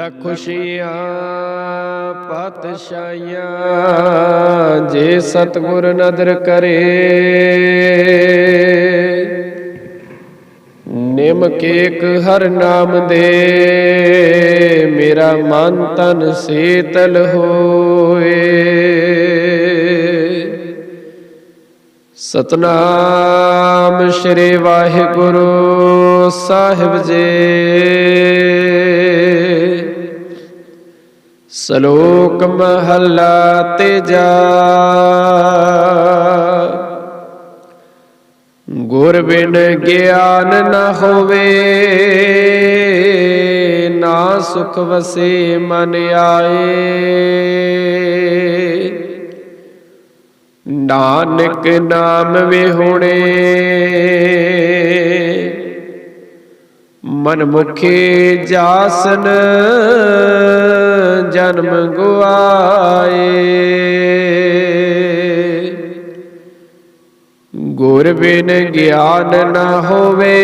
ਲਖੁਸ਼ੀਆਂ, ਪਾਤਸ਼ਾਹੀਆਂ, ਜੇ ਸਤਗੁਰ ਨਦਰ ਕਰੇ। ਨਿਮ ਕੇਕ ਹਰ ਨਾਮ ਦੇ, ਮੇਰਾ ਮਨ ਤਨ ਸੀਤਲ ਹੋਏ। ਸਤਨਾਮ ਸ਼੍ਰੀ ਵਾਹਿਗੁਰੂ ਸਾਹਿਬ ਜੀ। ਸ਼ਲੋਕ ਮਹੱਲਾ ਤੇਜਾ। ਗੁਰ ਬਿਨ ਗਿਆਨ ਨ ਹੋਵੇ, ਨਾ ਸੁਖ ਵਸੇ ਮਨ ਆਏ। ਨਾਨਕ ਨਾਮ ਵਿਹੁਣੇ ਮਨ ਮੁਖੇ ਜਾਸਨ। ਜਨਮ ਗੁਆਏ। ਗੁਰ ਬਿਨ ਗਿਆਨ ਨਾ ਹੋਵੇ,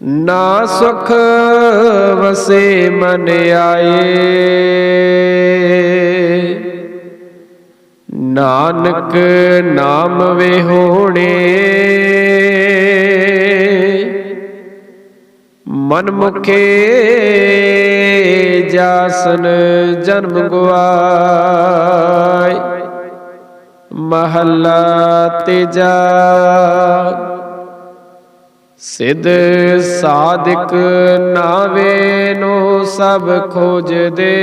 ਨਾ ਸੁਖ ਵਸੇ ਮਨ ਆਏ। ਨਾਨਕ ਨਾਮ ਵੇ ਹੋਣੇ ਮਨ ਮੁਖੇ ਜਾਸਨ ਜਨਮ ਗਵਾਏ ਮਹੱਲਾ ਤੀਜਾ। ਸਿਧ ਸਾਧਕ ਨਾਵੇ ਨੂੰ ਸਭ ਖੋਜਦੇ।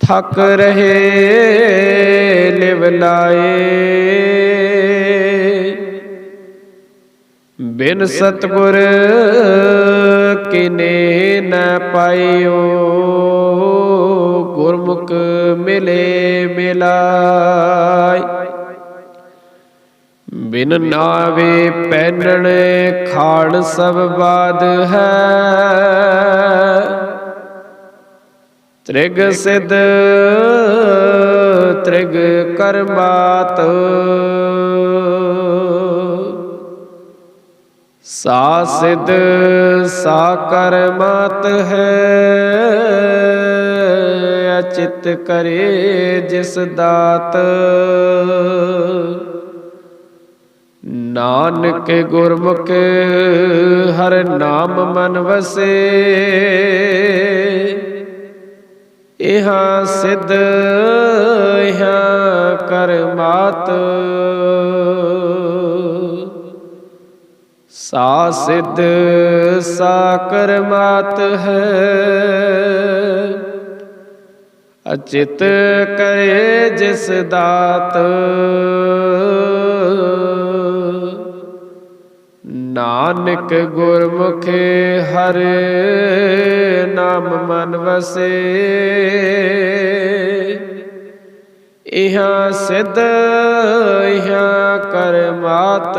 ਥਕ ਰਹੇ ਲਿਵ ਲਾਏ ਬਿਨ ਸਤਗੁਰ ਕਿਨੇ ਨ ਪਾਇਓ, ਗੁਰਮੁਖ ਮਿਲੇ ਮਿਲਾਈ ਬਿਨ ਨਾਵੇ ਪੈਨਣ ਖਾਣ ਸਭ ਬਾਦ ਹੈ। ਤ੍ਰਿਗ ਸਿਧ, ਤ੍ਰਿਗ ਕਰਮਾਤ ਸਾ ਸਿਧ ਸਾ ਕਰਮਾਤ ਹੈ, ਅਚਿਤ ਕਰੇ ਜਿਸ ਦਾਤ। ਨਾਨਕ ਗੁਰਮੁਖ ਹਰ ਨਾਮ ਮਨ ਵਸੇ, ਇਹਾਂ ਸਿਧ, ਇਹਾਂ ਕਰਮਾਤ। ਸਾ ਸਿਧ ਸਾ ਕਰਮਾਤ ਹੈ। ਅਚਿਤ ਕਰੇ ਜਿਸ ਦਾਤ। ਨਾਨਕ ਗੁਰਮੁਖੇ ਹਰ ਨਾਮ ਮਨ ਵਸੇ। ਇਹਾਂ ਸਿਧ, ਇਹਾਂ ਕਰਮਾਤ।